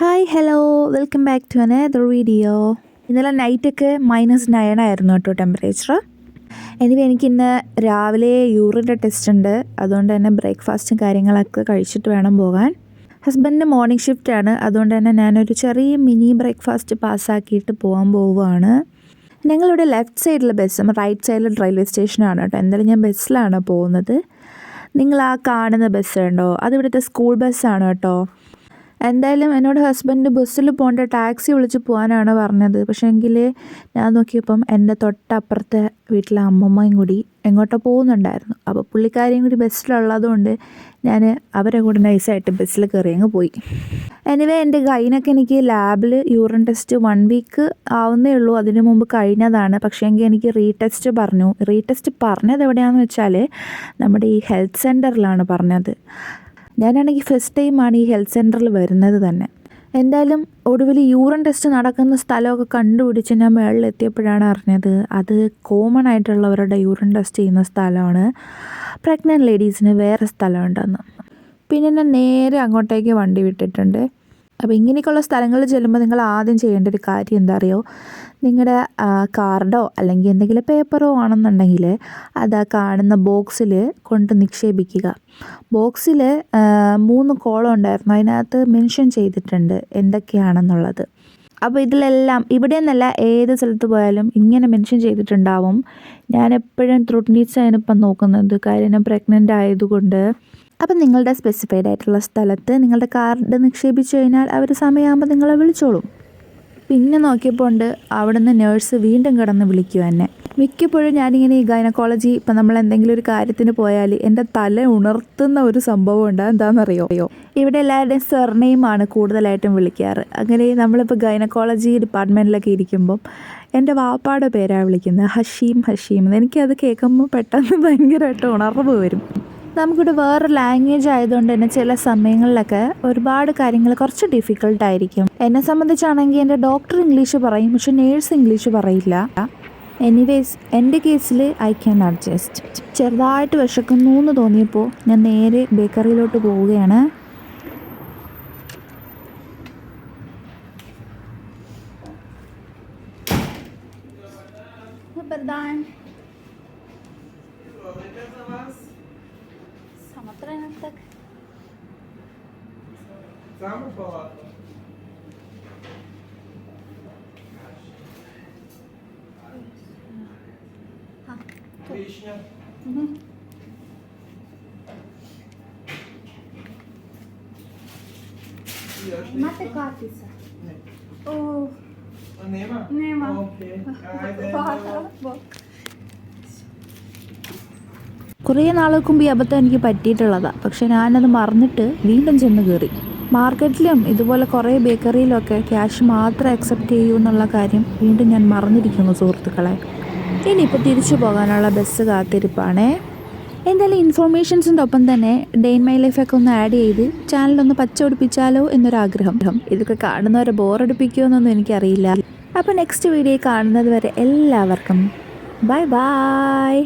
Hi hello welcome back to another video ഇന്നലെ നൈറ്റൊക്കെ minus nine ആയിരുന്നു കേട്ടോ ടെമ്പറേച്ചർ എനിവേ എനിക്കിന്ന് രാവിലെ യൂറിന്റെ ടെസ്റ്റ് ഉണ്ട്. അതുകൊണ്ട് തന്നെ ബ്രേക്ക്ഫാസ്റ്റും കാര്യങ്ങളൊക്കെ കഴിച്ചിട്ട് വേണം പോകാൻ. ഹസ്ബൻഡിന് മോർണിംഗ് ഷിഫ്റ്റ് ആണ്. അതുകൊണ്ട് തന്നെ ഞാനൊരു ചെറിയ മിനി ബ്രേക്ക്ഫാസ്റ്റ് പാസ്സാക്കിയിട്ട് പോകാൻ പോവുകയാണ്. ഞങ്ങളിവിടെ ലെഫ്റ്റ് സൈഡിലെ ബസ്സും റൈറ്റ് സൈഡിൽ റെയിൽവേ സ്റ്റേഷനാണ് കേട്ടോ. എന്തായാലും ഞാൻ ബസ്സിലാണ് പോകുന്നത്. നിങ്ങൾ ആ കാണുന്ന ബസ് ഉണ്ടോ? അത് ഇവിടുത്തെ സ്കൂൾ ബസ്സാണ് കേട്ടോ. എന്തായാലും എന്നോട് ഹസ്ബൻഡ് ബസ്സിൽ പോകേണ്ട ടാക്സി വിളിച്ച് പോകാനാണ് പറഞ്ഞത്. പക്ഷേ എങ്കിൽ ഞാൻ നോക്കിയപ്പം എന്റെ തൊട്ടപ്പുറത്തെ വീട്ടിലെ അമ്മമ്മയും കൂടി എങ്ങോട്ടോ പോകുന്നുണ്ടായിരുന്നു. അപ്പോൾ പുള്ളിക്കാരിയും കൂടി ബസ്സിലുള്ളതുകൊണ്ട് ഞാൻ അവരെ കൂടെ നൈസായിട്ട് ബസ്സിൽ കയറി അങ്ങ് പോയി. എനിവേ എന്റെ കൈനൊക്കെ എനിക്ക് ലാബിൽ യൂറിൻ ടെസ്റ്റ് വൺ വീക്ക് ആവുന്നേ ഉള്ളൂ. അതിന് മുമ്പ് കഴിഞ്ഞതാണ്. പക്ഷേ എങ്കിൽ എനിക്ക് റീടെസ്റ്റ് പറഞ്ഞു. റീടെസ്റ്റ് പറഞ്ഞത് എവിടെയാണെന്ന് വെച്ചാൽ നമ്മുടെ ഈ ഹെൽത്ത് സെന്ററിലാണ് പറഞ്ഞത്. ഞാനാണെങ്കിൽ ഫസ്റ്റ് ടൈമാണ് ഈ ഹെൽത്ത് സെന്ററിൽ വരുന്നത് തന്നെ. എന്തായാലും ഒടുവിൽ യൂറിൻ ടെസ്റ്റ് നടക്കുന്ന സ്ഥലമൊക്കെ കണ്ടുപിടിച്ച് ഞാൻ മുകളിൽ എത്തിയപ്പോഴാണ് അറിഞ്ഞത് അത് കോമൺ ആയിട്ടുള്ളവരുടെ യൂറിൻ ടെസ്റ്റ് ചെയ്യുന്ന സ്ഥലമാണ്. പ്രഗ്നന്റ് ലേഡീസിന് വേറെ സ്ഥലമുണ്ടെന്ന്. പിന്നെ ഞാൻ നേരെ അങ്ങോട്ടേക്ക് വണ്ടി വിട്ടിട്ടുണ്ട്. അപ്പോൾ ഇങ്ങനെയൊക്കെയുള്ള സ്ഥലങ്ങളിൽ ചെല്ലുമ്പോൾ നിങ്ങൾ ആദ്യം ചെയ്യേണ്ട ഒരു കാര്യം എന്താ അറിയോ? നിങ്ങളുടെ കാർഡോ അല്ലെങ്കിൽ എന്തെങ്കിലും പേപ്പറോ ആണെന്നുണ്ടെങ്കിൽ അത് ആ കാണുന്ന ബോക്സിൽ കൊണ്ട് നിക്ഷേപിക്കുക. ബോക്സിൽ മൂന്ന് കോളം ഉണ്ടായിരുന്നു. അതിനകത്ത് മെൻഷൻ ചെയ്തിട്ടുണ്ട് എന്തൊക്കെയാണെന്നുള്ളത്. അപ്പോൾ ഇതിലെല്ലാം ഇവിടെ നിന്നല്ല ഏത് സ്ഥലത്ത് പോയാലും ഇങ്ങനെ മെൻഷൻ ചെയ്തിട്ടുണ്ടാവും. ഞാൻ എപ്പോഴും ത്രുട്ട് നീഡ്സാണ് ഇപ്പം നോക്കുന്നത്. കാര്യം ഞാൻ പ്രഗ്നന്റ് ആയതുകൊണ്ട് അപ്പം നിങ്ങളുടെ സ്പെസിഫൈഡ് ആയിട്ടുള്ള സ്ഥലത്ത് നിങ്ങളുടെ കാർഡ് നിക്ഷേപിച്ചു കഴിഞ്ഞാൽ അവർ സമയമാകുമ്പോൾ നിങ്ങളെ വിളിച്ചോളും. പിന്നെ നോക്കിയപ്പോൾ ഉണ്ട് അവിടുന്ന് നേഴ്സ് വീണ്ടും കിടന്ന് വിളിക്കുക എന്നെ. മിക്കപ്പോഴും ഞാനിങ്ങനെ ഈ ഗൈനക്കോളജി ഇപ്പം നമ്മൾ എന്തെങ്കിലും ഒരു കാര്യത്തിന് പോയാൽ എന്റെ തല ഉണർത്തുന്ന ഒരു സംഭവം ഉണ്ട്. എന്താണെന്നറിയോ ഇവിടെ എല്ലാവരുടെയും സെർനെയിമാണ് കൂടുതലായിട്ടും വിളിക്കാറ്. അങ്ങനെ നമ്മളിപ്പോൾ ഗൈനക്കോളജി ഡിപ്പാർട്ട്മെന്റിലൊക്കെ ഇരിക്കുമ്പം എന്റെ വാപ്പാടെ പേരാണ് വിളിക്കുന്നത്. ഹഷീം ഹഷീം എനിക്കത് കേൾക്കുമ്പോൾ പെട്ടെന്ന് ഭയങ്കരമായിട്ട് ഉണർവ് വരും. നമുക്കിവിടെ വേറെ ലാംഗ്വേജ് ആയതുകൊണ്ട് തന്നെ ചില സമയങ്ങളിലൊക്കെ ഒരുപാട് കാര്യങ്ങൾ കുറച്ച് ഡിഫിക്കൾട്ട് ആയിരിക്കും. എന്നെ സംബന്ധിച്ചാണെങ്കിൽ എന്റെ ഡോക്ടർ ഇംഗ്ലീഷ് പറയും പക്ഷെ നേഴ്സ് ഇംഗ്ലീഷ് പറയില്ല. എനിവേസ് എന്റെ കേസിൽ ഐ ക്യാൻ അഡ്ജസ്റ്റ് ചെറുതായിട്ട് വിശക്കുന്നു എന്ന് തോന്നിയപ്പോൾ ഞാൻ നേരെ ബേക്കറിയിലോട്ട് പോവുകയാണ്. Perdón. На так. Саме багато. Вишня. Мати капіса. Ні. О, нема? Нема. Окей. Айде. കുറേ നാളുകൾക്ക് മുമ്പ് ഈ അബദ്ധം എനിക്ക് പറ്റിയിട്ടുള്ളതാണ് പക്ഷെ ഞാനത് മറന്നിട്ട് വീണ്ടും ചെന്ന് കയറി മാർക്കറ്റിലും ഇതുപോലെ കുറേ ബേക്കറിയിലൊക്കെ ക്യാഷ് മാത്രം അക്സെപ്റ്റ് ചെയ്യൂ എന്നുള്ള കാര്യം വീണ്ടും ഞാൻ മറന്നിരിക്കുന്നു സുഹൃത്തുക്കളെ. ഇനിയിപ്പോൾ തിരിച്ചു പോകാനുള്ള ബസ് കാത്തിരിപ്പാണേ. എന്തായാലും ഇൻഫോർമേഷൻസിന്റെ ഒപ്പം തന്നെ ഡേ ഇൻ മൈ ലൈഫൊക്കെ ഒന്ന് ആഡ് ചെയ്ത് ചാനലൊന്ന് പച്ച പിടിപ്പിച്ചാലോ എന്നൊരാഗ്രഹം. ഇതൊക്കെ കാണുന്നവരെ ബോറടിപ്പിക്കുമോ എന്നൊന്നും എനിക്കറിയില്ല. അപ്പോൾ നെക്സ്റ്റ് വീഡിയോ കാണുന്നത് വരെ എല്ലാവർക്കും ബൈ ബൈ